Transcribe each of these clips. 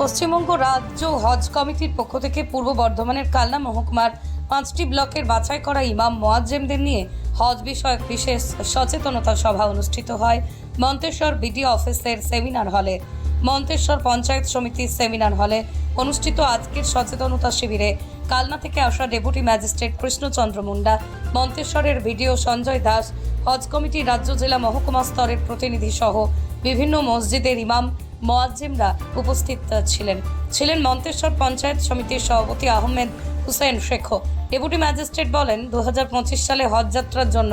পশ্চিমবঙ্গ রাজ্য হজ কমিটির পক্ষ থেকে পূর্ব বর্ধমানের কালনা মহকুমার পাঁচটি ব্লকের বাছাই করা ইমাম মোয়াজ্জেমদের নিয়ে হজ বিষয়ক বিশেষ সচেতনতা সভা অনুষ্ঠিত হয় মন্তেশ্বর বিডিও অফিসের সেমিনার হলে। মন্তেশ্বর পঞ্চায়েত সমিতির সেমিনার হলে অনুষ্ঠিত আজকের সচেতনতা শিবিরে কালনা থেকে আসা ডেপুটি ম্যাজিস্ট্রেট কৃষ্ণচন্দ্র মুন্ডা, মন্তেশ্বরের ভিডিও সঞ্জয় দাস, হজ কমিটির রাজ্য জেলা মহকুমা স্তরের প্রতিনিধি সহ বিভিন্ন মসজিদের ইমাম মোয়াজ্জিমরা উপস্থিত ছিলেন। ছিলেন মন্তেশ্বর পঞ্চায়েত সমিতির সভাপতি আহমেদ হুসেন শেখ। ডেপুটি ম্যাজিস্ট্রেট বলেন দু হাজার পঁচিশ সালে হজ যাত্রার জন্য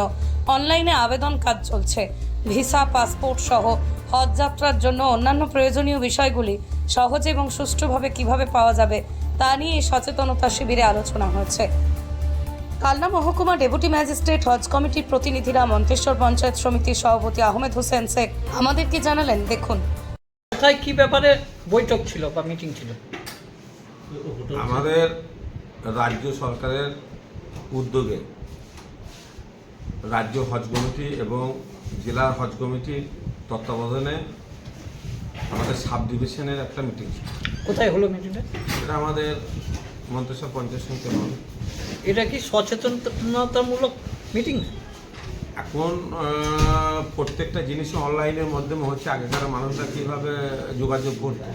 অনলাইনে আবেদন কাজ চলছে। ভিসা, পাসপোর্ট সহ হজ যাত্রার জন্য অন্যান্য প্রয়োজনীয় বিষয়গুলি সহজে এবং সুষ্ঠুভাবে কীভাবে পাওয়া যাবে তা নিয়ে সচেতনতা শিবিরে আলোচনা হয়েছে। কালনা মহকুমা ডেপুটি ম্যাজিস্ট্রেট হজ কমিটির প্রতিনিধিরা মন্তেশ্বর পঞ্চায়েত সমিতির সভাপতি আহমেদ হোসেন শেখ আমাদেরকে জানালেন, দেখুন। কোথায় কি ব্যাপারে বৈঠক ছিল বা মিটিং ছিল? আমাদের রাজ্য সরকারের উদ্যোগে রাজ্য হজ কমিটি এবং জেলার হজ কমিটির তত্ত্বাবধানে আমাদের সাব ডিভিশনের একটা মিটিং ছিল। কোথায় হলো মিটিংটা? এটা আমাদের মন্তেশ্বর পঞ্চায়েত সমিতি এটা কি সচেতনতামূলক মিটিং? এখন প্রত্যেকটা জিনিসই অনলাইনের মাধ্যমে হচ্ছে আগেকার মানুষরা কীভাবে যোগাযোগ করতো।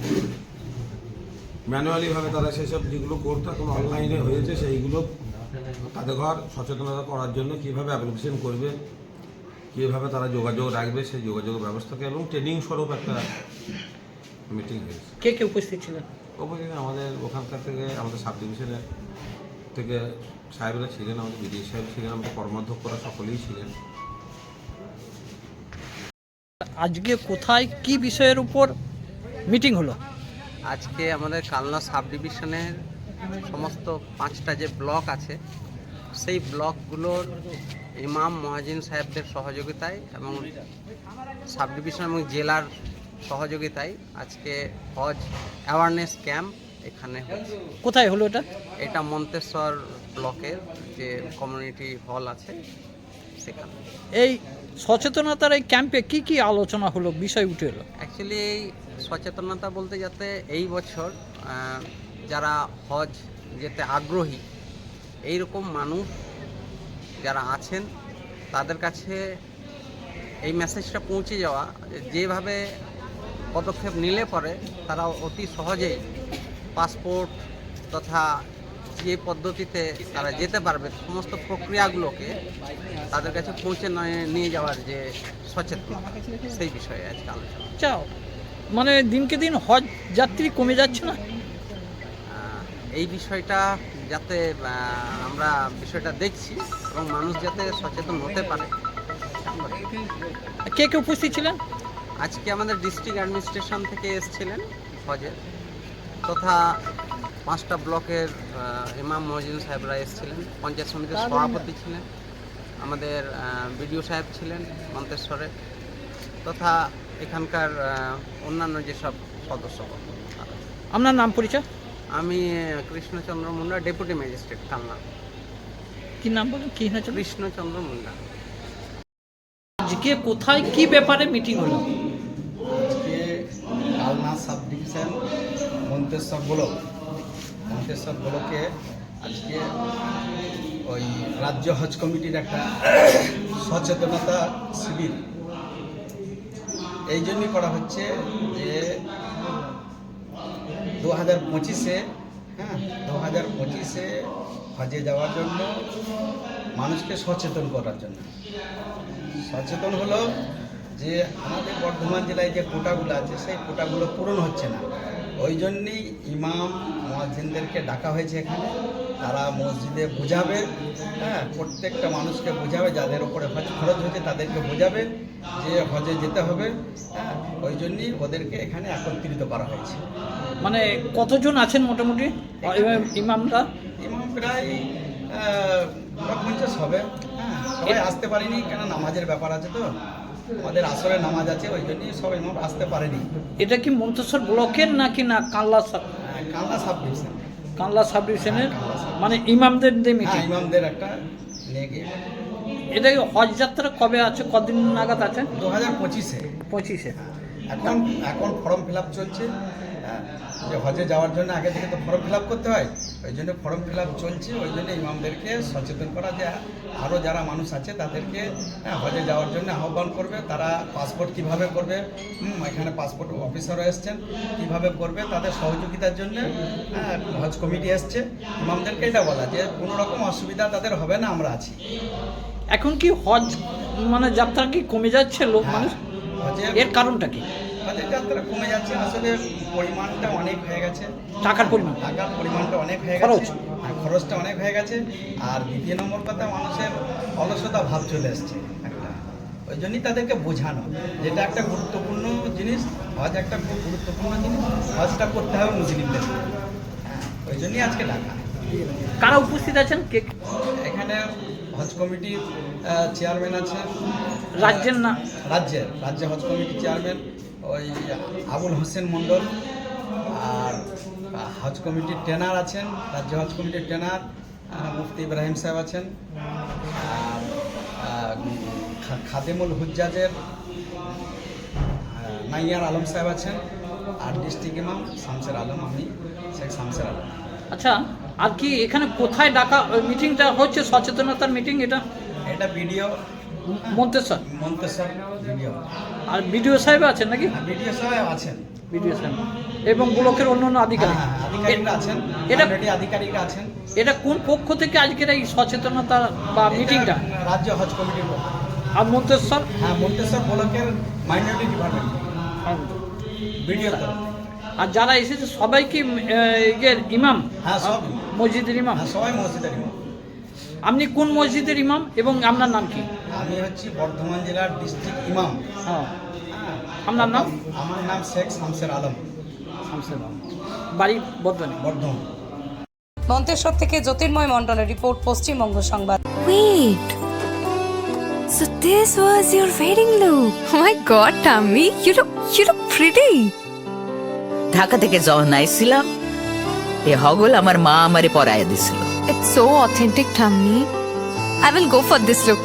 ম্যানুয়ালিভাবে তারা সেসব যেগুলো করতো এখন অনলাইনে হয়েছে সেইগুলো তাদের ঘর সচেতনতা করার জন্য কীভাবে অ্যাপ্লিকেশন করবে কীভাবে তারা যোগাযোগ রাখবে সেই যোগাযোগের ব্যবস্থাকে এবং ট্রেনিং স্বরূপ একটা মিটিং হয়েছে। কে কে উপস্থিত ছিলেন? অপরদিকে আমাদের ওখানকার থেকে আমাদের সাব ডিভিশনের থেকে সাহেবরা ছিলেন আমাদের বিডিও সাহেব ছিলেন আমাদের কর্মাধ্যক্ষরা সকলেই ছিলেন। আজকে কোথায় কি বিষয়ের উপর মিটিং হলো? আজকে আমাদের কালনা সাব ডিভিশনের সমস্ত পাঁচটা যে ব্লক আছে সেই ব্লকগুলোর ইমাম মহাজিন সাহেবদের সহযোগিতায় এবং সাব ডিভিশন এবং জেলার সহযোগিতায় আজকে হজ অ্যাওয়ারনেস ক্যাম্প এখানে হচ্ছে কোথায় হলো এটা? এটা মন্তেশ্বর ব্লকের যে কমিউনিটি হল আছে সেখানে। এই সচেতনতার এই ক্যাম্পে কি কি আলোচনা হলো? বিষয় উঠে এলো। অ্যাকচুয়ালি এই সচেতনতা বলতে যাতে এই বছর যারা হজ যেতে আগ্রহী এই রকম মানুষ যারা আছেন, তাদের কাছে এই মেসেজটা পৌঁছে যাওয়া, যেভাবে পদক্ষেপ নিলে পরে তারা অতি সহজেই পাসপোর্ট তথা যে পদ্ধতিতে তারা যেতে পারবে সমস্ত প্রক্রিয়াগুলোকে তাদের কাছে পৌঁছে নিয়ে- যাওয়ার যে সচেতনতা সেই বিষয়ে আজকে আলোচনা। চাও মানে দিনকে দিন হজ যাত্রী কমে যাচ্ছে না? এই বিষয়টা যাতে আমরা বিষয়টা দেখছি এবং মানুষ যাতে সচেতন হতে পারে। কে কে উপস্থিত ছিলেন? আজকে আমাদের ডিস্ট্রিক্ট অ্যাডমিনিস্ট্রেশন থেকে এসেছিলেন হজের তথা পাঁচটা ব্লকের ইমাম মহজিন সাহেবরা এসেছিলেন পঞ্চায়েত সমিতির সভাপতি ছিলেন আমাদের বিডিও সাহেব ছিলেন মন্তেশ্বরে তথা এখানকার অন্যান্য যেসব সদস্য। আপনার নাম পরিচয়? আমি কৃষ্ণচন্দ্র মুন্ডা ডেপুটি ম্যাজিস্ট্রেট কালনা। কি নাম বলেন? কি হয়েছে কৃষ্ণচন্দ্র মুন্ডা। আজকে কোথায় কি ব্যাপারে মিটিং হলো? আজকে Kalna sub division Manteswar block. Manteswar ব্লকে আজকে ওই রাজ্য হজ কমিটির একটা সচেতনতা শিবির। এই জন্যই করা হচ্ছে যে দু হাজার পঁচিশে হ্যাঁ দু হাজার পঁচিশে হজে যাওয়ার জন্য মানুষকে সচেতন করার জন্য। সচেতন হলো যে আমাদের বর্ধমান জেলায় যে কোটাগুলো আছে, সেই কোটাগুলো পূরণ হচ্ছে না। ওই জন্যই ইমাম মহাজিনদেরকে ডাকা হয়েছে এখানে। তারা মসজিদে বোঝাবে হ্যাঁ প্রত্যেকটা মানুষকে বোঝাবে যাদের ওপরে হজ খরচ হয়েছে তাদেরকে বোঝাবে যে হজে যেতে হবে হ্যাঁ ওই জন্যই ওদেরকে এখানে একত্রিত করা হয়েছে। মানে কতজন আছেন মোটামুটি? ইমামরা? ইমাম প্রায় পঞ্চাশ হবে হ্যাঁ আসতে পারিনি কেন নামাজের ব্যাপার আছে তো। আমাদের আসরে নামাজ আছে ওই জন্যই সব ইমাম আসতে পারেনি। এটা কি মন্তেশ্বর ব্লকের নাকি না কাল্লা সাব কাল্লা কালনা সাব ডিভিশন। কানলা সাব ডিভিশনের? মানে ইমামদের যে হ্যাঁ মিটিং ইমামদের একটা নিয়ে গিয়ে এটা কি হজ যাত্রা কবে আছে? কদিন নাগাদ আছে? দু হাজার পঁচিশে। পঁচিশে। এখন এখন ফর্ম ফিল আপ চলছে। হ্যাঁ। যে হজে যাওয়ার জন্য আগে থেকে তো ফর্ম ফিল আপ করতে হয়। ওই জন্য ফর্ম ফিল আপ চলছে ওই জন্য ইমামদেরকে সচেতন করা যে আরও যারা মানুষ আছে তাদেরকে হ্যাঁ, হজে যাওয়ার জন্য আহ্বান করবে। তারা পাসপোর্ট কীভাবে করবে? এখানে পাসপোর্ট অফিসারও এসছেন। কীভাবে করবে? তাদের সহযোগিতার জন্য হ্যাঁ, হজ কমিটি এসছে। ইমামদেরকে এটা বলা যে কোনো রকম অসুবিধা তাদের হবে না আমরা আছি। এখন কি হজ মানে যাত্রা কি কমে যাচ্ছে লোক হ্যাঁ, মানুষ? এর কারণটা কি? হজের যাত্রা কমে যাচ্ছে আসলে পরিমাণটা অনেক হয়ে গেছে। টাকার পরিমাণ? টাকার পরিমাণটা অনেক হয়ে। গেছে আর খরচটা অনেক হয়ে গেছে আর দ্বিতীয় নম্বর কথা মানুষের অলসতা ভাব চলে এসছে একটা। ওই জন্যই তাদেরকে বোঝানো যেটা একটা গুরুত্বপূর্ণ জিনিস হজ একটা খুব গুরুত্বপূর্ণ জিনিস হজটা করতে হবে মুসলিমদের। হ্যাঁ ওই জন্যই আজকে ডাকা। কারা উপস্থিত আছেন? কে? এখানে হজ কমিটির চেয়ারম্যান আছেন রাজ্যের না? রাজ্যের রাজ্য হজ কমিটির চেয়ারম্যান। ওই আবুল হোসেন মণ্ডল আর হজ কমিটির ট্রেনার আছেন রাজ্য হজ কমিটির ট্রেনার মুফতি ইব্রাহিম সাহেব আছেন আর খাদেমুল হুজ্জাজের নাইয়ার আলম সাহেব আছেন আর ডিস্ট্রিক্ট ইমাম শামসের আলম আমি শেখ শামসের আলম। আচ্ছা আর কি এখানে কোথায় ডাকা মিটিংটা হচ্ছে সচেতনতার মিটিং এটা? এটা ভিডিও মন্তেশ্বর? মন্তেশ্বর আর বিডিও সাহেব আছেন নাকি? ভিডিও সাহেব আছেন। বিডিও সাহেব। এবং ব্লকের অন্যান্য হ্যাঁ আধিকারিক? হ্যাঁ আছেন এটা আধিকারিকরা আছেন। এটা কোন পক্ষ থেকে আজকের এই সচেতনতা বা মিটিংটা? রাজ্য হজ কমিটির আর মন্তেশ্বর? হ্যাঁ মন্তেশ্বর ব্লকের মাইনরিটি ডিপার্টমেন্ট আর যারা এসেছে সবাই কি ইয়ের ইমাম? হ্যাঁ, সব। মসজিদের ইমাম? হ্যাঁ সবাই মসজিদের ইমাম। আপনি কোন মসজিদের ইমাম এবং আপনার নাম কি? আমি হচ্ছি বর্ধমান জেলার ডিস্ট্রিক্ট ইমাম হ্যাঁ। আপনার নাম? আমার নাম শেখ শামসের আলম শামসের আলম। বাড়ি বর্ধমানে বর্ধমান মন্তেশ্বর থেকে জ্যোতির্ময় মণ্ডলের রিপোর্ট পশ্চিমবঙ্গ সংবাদ Wait. So this was your wedding look. Oh my god, Tammy, you look you look pretty. Dhaka থেকে যখন আইছিলাম এ হগল আমার মা আমারে পরায় দিছিল It's so authentic, Tammy. I will go for this look.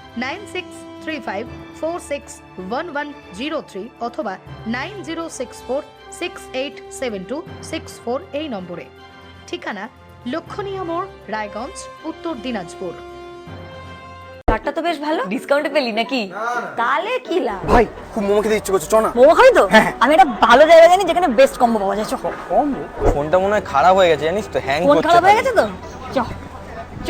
nine six three five four six one one zero three অথবা nine zero six four six eight seven two six four এই নম্বরে। ঠিকানা লক্ষণীয় মোড় রায়গঞ্জ উত্তর দিনাজপুর। কার্ডটা তো বেশ ভালো। ডিসকাউন্টে পেলি নাকি? তাহলে কি লাভ? ভাই খুব মোমো খেতে ইচ্ছে করছে চ না। মোমো খাবি তো? আমি একটা ভালো জায়গা জানি যেখানে বেস্ট কম্বো পাওয়া যায় চ ফোনটা মনে হয় খারাপ হয়ে গেছে জানিস তো হ্যাং করছে ফোন খারাপ হয়ে গেছে তো? চ চ